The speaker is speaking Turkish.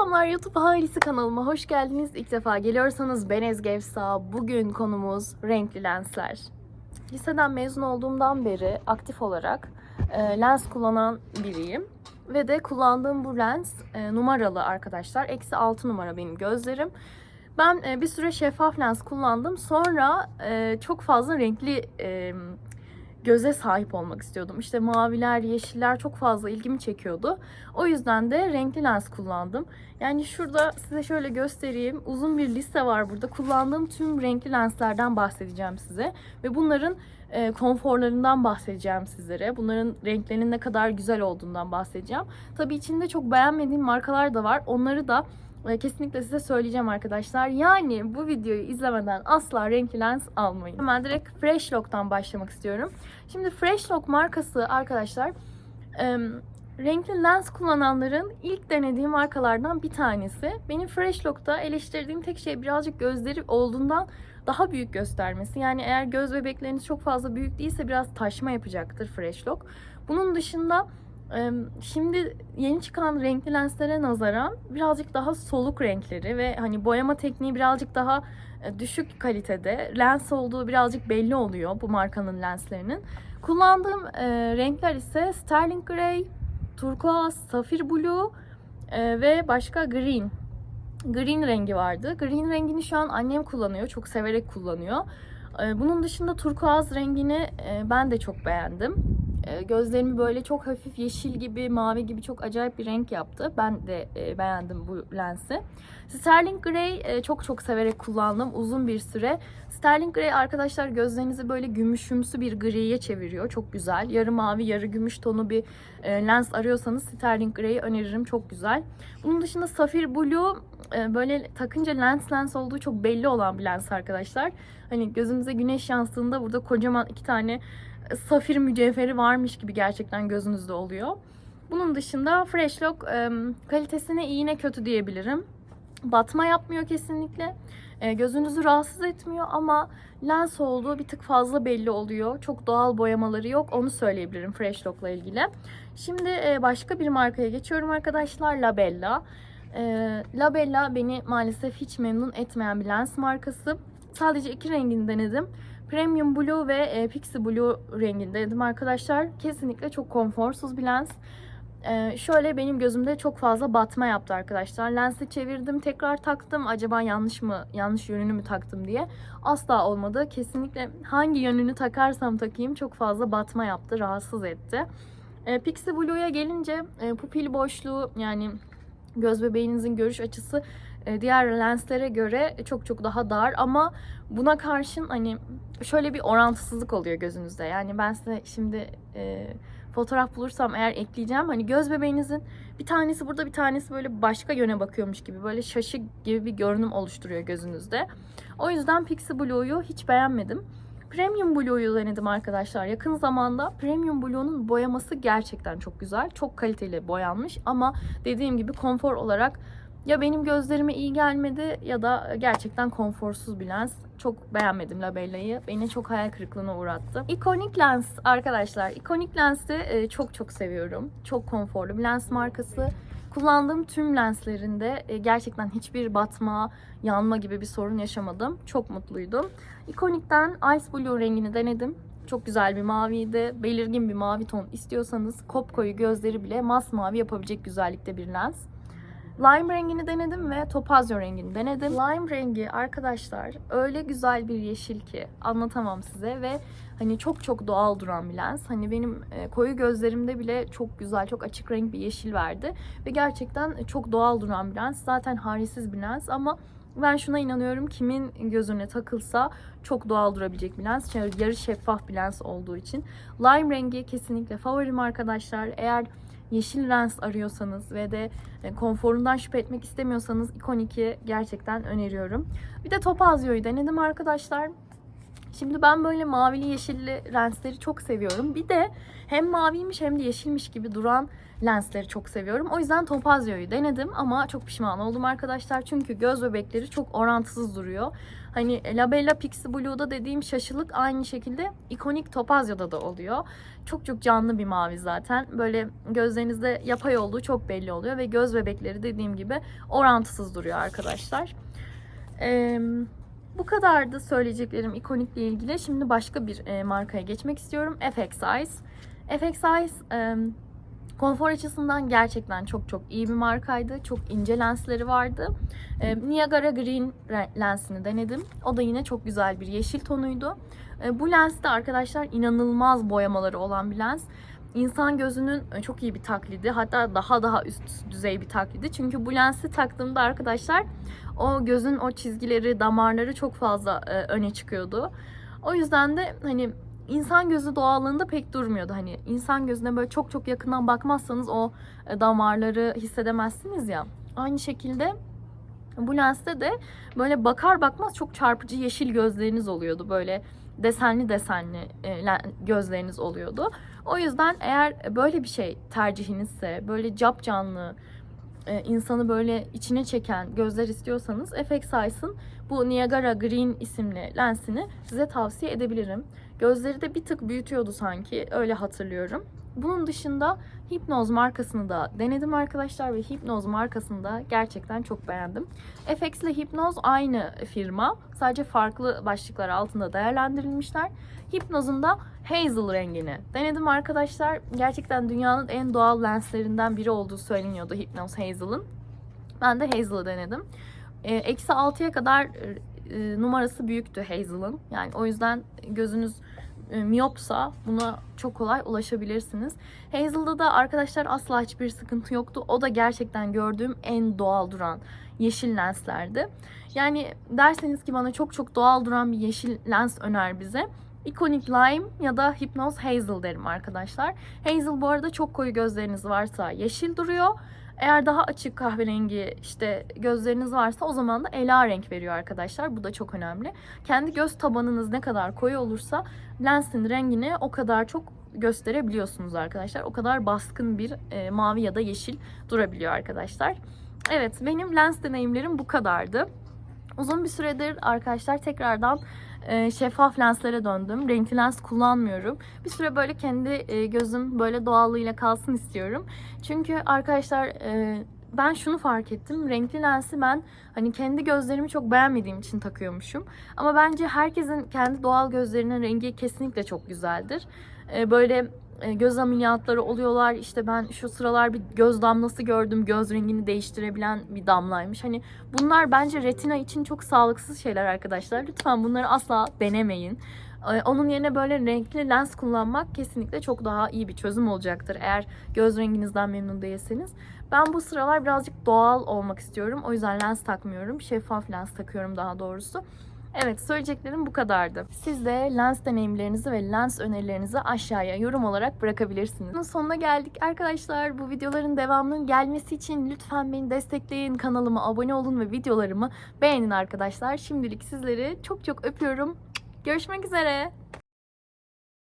Selamlar YouTube ailesi kanalıma hoş geldiniz. İlk defa geliyorsanız ben Ezgi Efsa. Bugün konumuz renkli lensler. Liseden mezun olduğumdan beri aktif olarak e, lens kullanan biriyim. Ve de kullandığım bu lens e, numaralı arkadaşlar. Eksi 6 numara benim gözlerim. Ben e, bir süre şeffaf lens kullandım. Sonra e, çok fazla renkli e, göze sahip olmak istiyordum. İşte maviler, yeşiller çok fazla ilgimi çekiyordu. O yüzden de renkli lens kullandım. Yani şurada size şöyle göstereyim. Uzun bir liste var burada. Kullandığım tüm renkli lenslerden bahsedeceğim size. Ve bunların e, konforlarından bahsedeceğim sizlere. Bunların renklerinin ne kadar güzel olduğundan bahsedeceğim. Tabii içinde çok beğenmediğim markalar da var. Onları da kesinlikle size söyleyeceğim arkadaşlar. Yani bu videoyu izlemeden asla renkli lens almayın. Hemen direkt Freshlock'tan başlamak istiyorum. Şimdi Freshlock markası arkadaşlar renkli lens kullananların ilk denediği markalardan bir tanesi. Benim Freshlock'ta eleştirdiğim tek şey birazcık gözleri olduğundan daha büyük göstermesi. Yani eğer göz bebekleriniz çok fazla büyük değilse biraz taşma yapacaktır Freshlock. Bunun dışında şimdi yeni çıkan renkli lenslere nazaran birazcık daha soluk renkleri ve hani boyama tekniği birazcık daha e, düşük kalitede. Lens olduğu birazcık belli oluyor bu markanın lenslerinin. Kullandığım e, renkler ise Sterling Grey, Turkuaz, Safir Blue e, ve başka Green. Green rengi vardı. Green rengini şu an annem kullanıyor. Çok severek kullanıyor. Bunun dışında turkuaz rengini ben de çok beğendim. E, gözlerimi böyle çok hafif yeşil gibi, mavi gibi çok acayip bir renk yaptı. Ben de e, beğendim bu lensi. Sterling Grey e, çok çok severek kullandım uzun bir süre. Sterling Grey arkadaşlar gözlerinizi böyle gümüşümsü bir griye çeviriyor. Çok güzel. Yarı mavi, yarı gümüş tonu bir e, lens arıyorsanız Sterling Grey'i öneririm. Çok güzel. Bunun dışında Safir Blue böyle takınca lens lens olduğu çok belli olan bir lens arkadaşlar. Hani gözünüze güneş yansıdığında burada kocaman iki tane safir mücevheri varmış gibi gerçekten gözünüzde oluyor. Bunun dışında Freshlock e, kalitesine iyi ne kötü diyebilirim. Batma yapmıyor kesinlikle. Gözünüzü rahatsız etmiyor ama lens olduğu bir tık fazla belli oluyor. Çok doğal boyamaları yok. Onu söyleyebilirim Freshlock'la ilgili. Şimdi başka bir markaya geçiyorum arkadaşlar. Labella. Labella beni maalesef hiç memnun etmeyen bir lens markası. Sadece iki rengini denedim. Premium Blue ve e, Pixie Blue renginde denedim arkadaşlar. Kesinlikle çok konforsuz bir lens. Ee, şöyle benim gözümde çok fazla batma yaptı arkadaşlar. Lensi çevirdim, tekrar taktım. Acaba yanlış mı, yanlış yönünü mü taktım diye. Asla olmadı. Kesinlikle hangi yönünü takarsam takayım çok fazla batma yaptı, rahatsız etti. Ee, Pixie Blue'ya gelince e, pupil boşluğu yani göz bebeğinizin görüş açısı diğer lenslere göre çok çok daha dar ama buna karşın hani şöyle bir orantısızlık oluyor gözünüzde. Yani ben size şimdi e, fotoğraf bulursam eğer ekleyeceğim. Hani göz bebeğinizin bir tanesi burada bir tanesi böyle başka yöne bakıyormuş gibi böyle şaşı gibi bir görünüm oluşturuyor gözünüzde. O yüzden Pixie Blue'yu hiç beğenmedim. Premium Blue'yu denedim arkadaşlar yakın zamanda. Premium Blue'nun boyaması gerçekten çok güzel. Çok kaliteli boyanmış ama dediğim gibi konfor olarak ya benim gözlerime iyi gelmedi ya da gerçekten konforsuz bir lens. Çok beğenmedim Labella'yı. Beni çok hayal kırıklığına uğrattı. Iconic Lens arkadaşlar. Iconic Lens'i e, çok çok seviyorum. Çok konforlu bir lens markası. Kullandığım tüm lenslerinde e, gerçekten hiçbir batma, yanma gibi bir sorun yaşamadım. Çok mutluydum. Iconic'ten Ice Blue rengini denedim. Çok güzel bir maviydi. Belirgin bir mavi ton istiyorsanız kopkoyu gözleri bile masmavi yapabilecek güzellikte bir lens. Lime rengini denedim ve topazyo rengini denedim. Lime rengi arkadaşlar öyle güzel bir yeşil ki anlatamam size ve hani çok çok doğal duran bir lens. Hani benim e, koyu gözlerimde bile çok güzel, çok açık renk bir yeşil verdi ve gerçekten çok doğal duran bir lens. Zaten harisiz bir lens ama ben şuna inanıyorum kimin gözüne takılsa çok doğal durabilecek bir lens. Çünkü yarı şeffaf bir lens olduğu için. Lime rengi kesinlikle favorim arkadaşlar. Eğer yeşil lens arıyorsanız ve de e, konforundan şüphe etmek istemiyorsanız Icon 2 gerçekten öneriyorum. Bir de Topazio'yu denedim arkadaşlar. Şimdi ben böyle mavili yeşilli lensleri çok seviyorum. Bir de hem maviymiş hem de yeşilmiş gibi duran lensleri çok seviyorum. O yüzden Topazio'yu denedim ama çok pişman oldum arkadaşlar. Çünkü göz bebekleri çok orantısız duruyor. Hani Labella Pixie Blue'da dediğim şaşılık aynı şekilde ikonik Topazio'da da oluyor. Çok çok canlı bir mavi zaten. Böyle gözlerinizde yapay olduğu çok belli oluyor ve göz bebekleri dediğim gibi orantısız duruyor arkadaşlar. Eee bu kadardı söyleyeceklerim ikonikle ilgili. Şimdi başka bir e, markaya geçmek istiyorum. FX Eyes. FX Eyes e, konfor açısından gerçekten çok çok iyi bir markaydı. Çok ince lensleri vardı. E, Niagara Green re- lensini denedim. O da yine çok güzel bir yeşil tonuydu. E, bu lens de arkadaşlar inanılmaz boyamaları olan bir lens. İnsan gözünün e, çok iyi bir taklidi. Hatta daha daha üst düzey bir taklidi. Çünkü bu lensi taktığımda arkadaşlar o gözün o çizgileri, damarları çok fazla e, öne çıkıyordu. O yüzden de hani insan gözü doğallığında pek durmuyordu. Hani insan gözüne böyle çok çok yakından bakmazsanız o e, damarları hissedemezsiniz ya. Aynı şekilde bu lenste de böyle bakar bakmaz çok çarpıcı yeşil gözleriniz oluyordu. Böyle desenli desenli e, gözleriniz oluyordu. O yüzden eğer böyle bir şey tercihinizse, böyle cap canlı, e, insanı böyle içine çeken gözler istiyorsanız FX Eyes'ın bu Niagara Green isimli lensini size tavsiye edebilirim. Gözleri de bir tık büyütüyordu sanki öyle hatırlıyorum. Bunun dışında Hypnoz markasını da denedim arkadaşlar ve Hypnoz markasını da gerçekten çok beğendim. FX ile Hypnoz aynı firma. Sadece farklı başlıklar altında değerlendirilmişler. Hypnoz'un da Hazel rengini denedim arkadaşlar. Gerçekten dünyanın en doğal lenslerinden biri olduğu söyleniyordu Hypnoz Hazel'ın. Ben de Hazel'ı denedim. E, Eksi 6'ya kadar e, numarası büyüktü Hazel'ın. Yani o yüzden gözünüz miyopsa buna çok kolay ulaşabilirsiniz. Hazel'da da arkadaşlar asla hiçbir sıkıntı yoktu. O da gerçekten gördüğüm en doğal duran yeşil lenslerdi. Yani derseniz ki bana çok çok doğal duran bir yeşil lens öner bize. Iconic Lime ya da Hypnoz Hazel derim arkadaşlar. Hazel bu arada çok koyu gözleriniz varsa yeşil duruyor. Eğer daha açık kahverengi işte gözleriniz varsa o zaman da ela renk veriyor arkadaşlar. Bu da çok önemli. Kendi göz tabanınız ne kadar koyu olursa lensin rengini o kadar çok gösterebiliyorsunuz arkadaşlar. O kadar baskın bir e, mavi ya da yeşil durabiliyor arkadaşlar. Evet benim lens deneyimlerim bu kadardı. Uzun bir süredir arkadaşlar tekrardan şeffaf lenslere döndüm. Renkli lens kullanmıyorum. Bir süre böyle kendi e, gözüm böyle doğallığıyla kalsın istiyorum. Çünkü arkadaşlar e, ben şunu fark ettim. Renkli lensi ben hani kendi gözlerimi çok beğenmediğim için takıyormuşum. Ama bence herkesin kendi doğal gözlerinin rengi kesinlikle çok güzeldir. E, böyle göz ameliyatları oluyorlar. İşte ben şu sıralar bir göz damlası gördüm. Göz rengini değiştirebilen bir damlaymış. Hani bunlar bence retina için çok sağlıksız şeyler arkadaşlar. Lütfen bunları asla denemeyin. Ee, Onun yerine böyle renkli lens kullanmak kesinlikle çok daha iyi bir çözüm olacaktır. Eğer göz renginizden memnun değilseniz. Ben bu sıralar birazcık doğal olmak istiyorum. O yüzden lens takmıyorum. Şeffaf lens takıyorum daha doğrusu. Evet söyleyeceklerim bu kadardı. Siz de lens deneyimlerinizi ve lens önerilerinizi aşağıya yorum olarak bırakabilirsiniz. Bunun sonuna geldik arkadaşlar. Bu videoların devamının gelmesi için lütfen beni destekleyin. Kanalıma abone olun ve videolarımı beğenin arkadaşlar. Şimdilik sizleri çok çok öpüyorum. Görüşmek üzere.